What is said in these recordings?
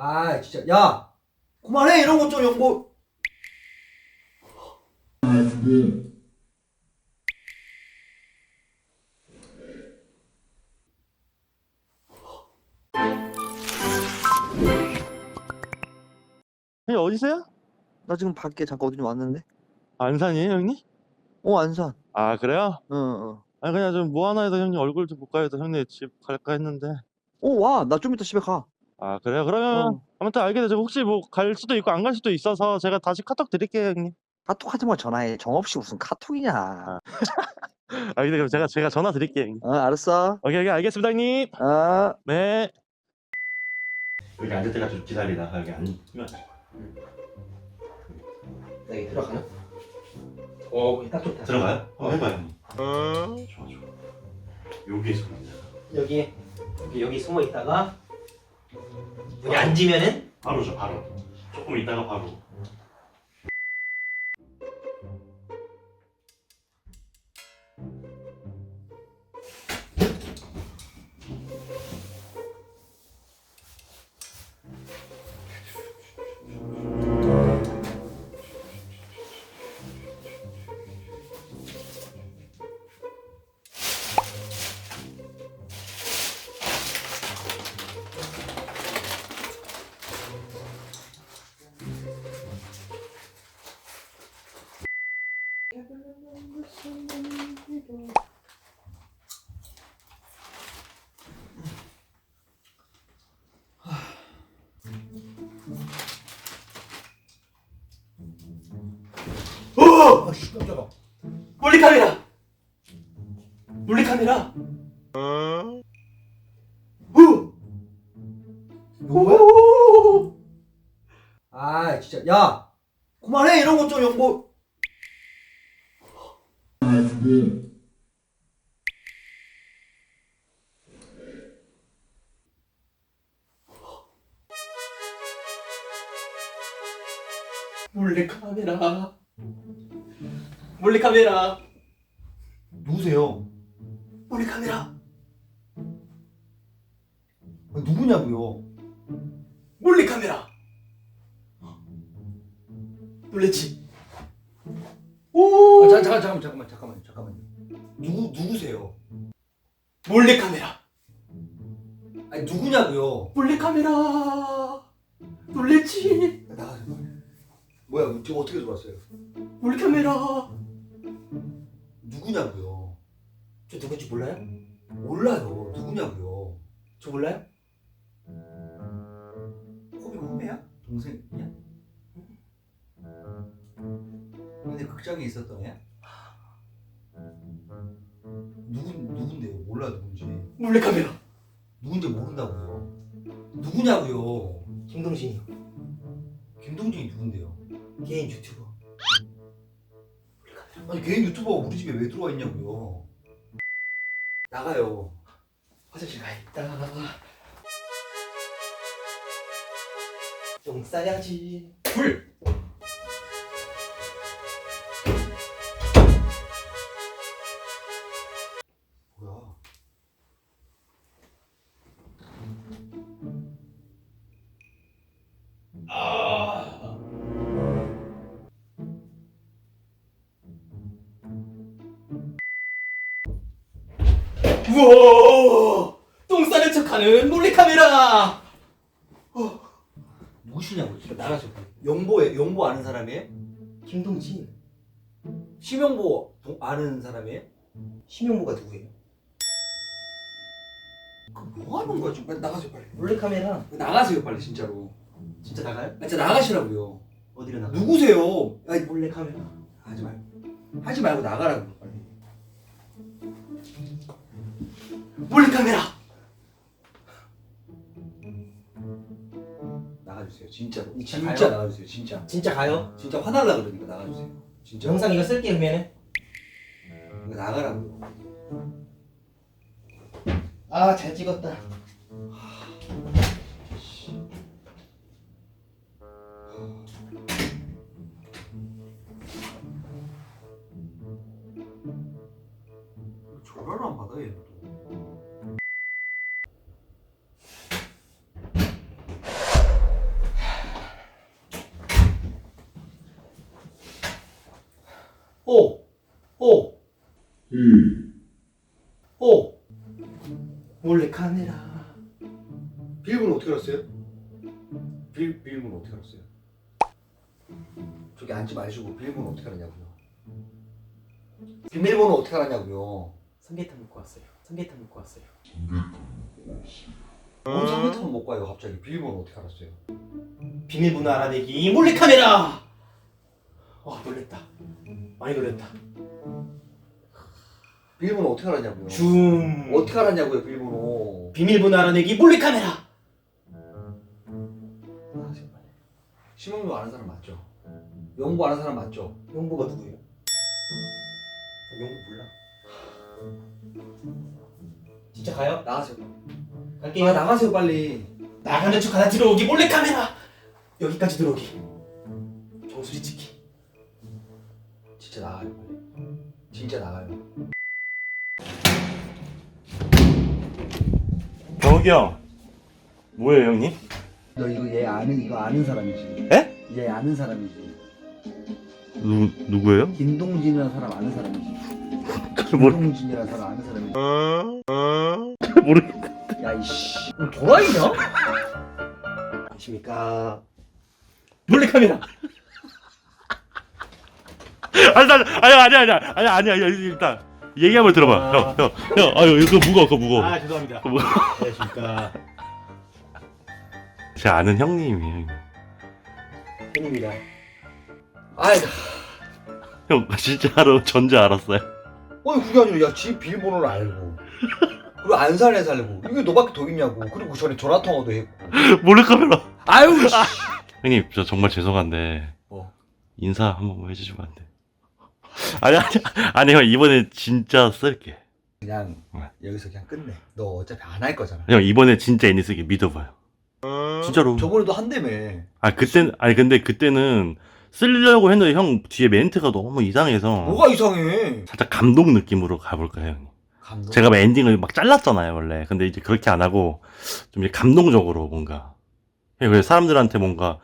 아 진짜 야 그만해 이런 것좀 연고 형님 어디세요? 나 지금 밖에 잠깐 어디 좀 왔는데? 안산이에요 형님? 어, 안산. 아 그래요? 어, 어. 아 그냥 좀 뭐 하나 해서 형님 얼굴 좀 볼까 해서 형님 집 갈까 했는데 어, 와. 나 좀 이따 집에 가. 아 그래요? 그러면 어. 아무튼 알게 되죠 혹시 뭐 갈 수도 있고 안 갈 수도 있어서 제가 다시 카톡 드릴게요 형님 카톡 하지 마, 전화해. 정 없이 무슨 카톡이냐. 아. 아 근데 그럼 제가 제가 전화 드릴게요 형님 어, 알았어. 오케이 오케이 알겠습니다 형님 어. 네 여기 앉을 때가 좀 기다리다가 여기 앉으면 나 여기 들어가나? 어 딱 좋다 들어가요? 어 해봐요 형님 좋아 좋아 여기에 있으면 안 돼요 여기 여기, 여기 숨어 있다가 앉으면은? 바로죠 바로. 조금 있다가 바로 아 진짜. 야 그만해 이런 것좀 연고 몰래 카메라. 몰래 카메라. 누구세요? 몰래 카메라. 아, 누구냐고요? 몰래 카메라 놀랬지? 오 아, 잠깐 잠깐 잠깐만 잠깐만 잠깐만 누구 누구세요? 몰래 카메라 아니 누구냐고요? 몰래 카메라 놀랬지? 나가지 마 뭐야 지금 어떻게 들어왔어요? 몰래 카메라 누구냐고요? 저 누군지 몰라요? 몰라요 누구냐고요? 저 몰라요? 호비 후배야? 동생이야? 극장에 있었던 애야? 누구 누군데요? 몰라 누군지. 몰래카메라. 누군지 모른다고요. 누구냐고요? 김동진이요. 김동진이 누군데요? 개인 유튜버. 아니 개인 유튜버가 우리 집에 왜 들어와 있냐고요? 나가요. 화장실 가야겠다. 똥 싸야지. 불. 우와! 똥 싸는 척하는 몰래카메라! 어. 누구시냐고 지금 나가서 영보에 영보 아는 사람이에요? 김동진 심영보 동- 아는 사람이에요? 심영보가 누구예요? 그뭐 하는 거야 지금 빨리 나가세요 빨리 몰래카메라 나가세요 빨리 진짜로 진짜 나가요? 아, 진짜 나가시라고요. 어디로 나가? 누구세요? 아니 몰래 카메라 하지 말고. 하지 말고 나가라고 빨리. 몰래 카메라! 나가주세요 진짜로. 진짜 진짜 가요? 나가주세요 진짜. 진짜 가요? 진짜 화날라 그러니까 나가주세요. 진짜. 영상 이거 쓸게 그러면은. 나가라고. 아 잘 찍었다 조별로 안 받아 얘 오! 오! 음. 오! 몰래 카메라. 빌분 어떻게 알았어요? 빌 빌분 어떻게 알았어요? 저기 앉지 마시고 비밀번호 어떻게 알았냐고요? 비밀번호 어떻게 알았냐고요? 삼계탕 먹고 왔어요. 삼계탕 먹고 왔어요. 뭔 삼계탕 먹고 와요 갑자기 비밀번호 어떻게 알았어요? 비밀번호 알아내기 몰래 카메라. 와 놀랬다. 많이 놀랬다. 비밀번호 어떻게 알았냐고요? 줌. 어떻게 알았냐고요 비밀번호 비밀번호 알아내기 몰래 카메라. 심형도 아는 사람 맞죠? 영구 아는 사람 맞죠? 용보가 누구예요? 용보 몰라. 진짜 가요? 나가세요 갈게요. 아 나가세요 빨리 나가는 척 하나 들어오기 몰래 카메라. 여기까지 들어오기. 정수리 찍기. 진짜 나가요 빨리 진짜 나가요 정욱이 형 뭐예요 형님? 너 이거 얘 아는 이거 아는 사람이지. 에? 얘 아는 사람이지. 누 누구예요? 김동진이라는 사람 아는 사람이지. 김동진이라는 사람 아는 사람이지. 어? 어? 그걸 모르 야 이씨. 너 도라이냐? 아십니까? 몰래카메라. 아, 아니 나 아니 아니 아니 아니 아니 아니 일단 얘기 한번 들어봐 아. 형형형 아유 이거 무거워 그거 무거워 아 죄송합니다. 안녕하십니까. 제가 아는 형님이에요 팬입니다. 아이 형 진짜로 전지 알았어요? 아니 그게 아니라 야집 비밀번호를 알고. 그리고 안산에 살고. 이게 너밖에 더 있냐고. 그리고 그 전에 전화 통화도 했고. 몰래카메라 아유 씨. 형님 저 정말 죄송한데. 뭐? 인사 한 번만 해주시면 안 돼요? 아니 아니 아니 형 이번에 진짜 쓸게. 그냥 네. 여기서 그냥 끝내. 너 어차피 안 할 거잖아. 형 이번에 진짜 애니 쓰게 믿어봐요 진짜로 저번에도 한다며 아 그때 아니 근데 그때는 쓰려고 했는데 형 뒤에 멘트가 너무 이상해서 뭐가 이상해 살짝 감동 느낌으로 가볼까요 형님? 감동 제가 막 엔딩을 막 잘랐잖아요 원래 근데 이제 그렇게 안 하고 좀 이제 감동적으로 뭔가 예, 그래서 사람들한테 뭔가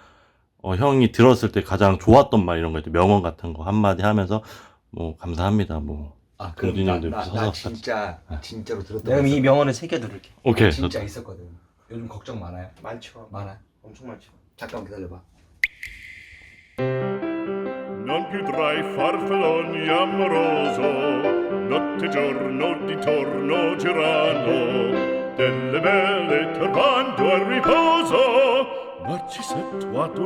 어, 형이 들었을 때 가장 좋았던 말 이런 거 있죠 명언 같은 거 한마디 하면서 뭐 감사합니다 뭐 아 그럼 나, 나, 나. 진짜 네. 진짜로 들었던 내가 거 이. 명언을 새겨두를게. 오케이 진짜 좋다. 있었거든 요즘 걱정 많아요 많죠. 많아 엄청 많죠. 잠깐 기다려봐 Non più tra i farfalloni amoroso, notte e giorno di torno girano, delle belle turbando al riposo, Narcisetto ad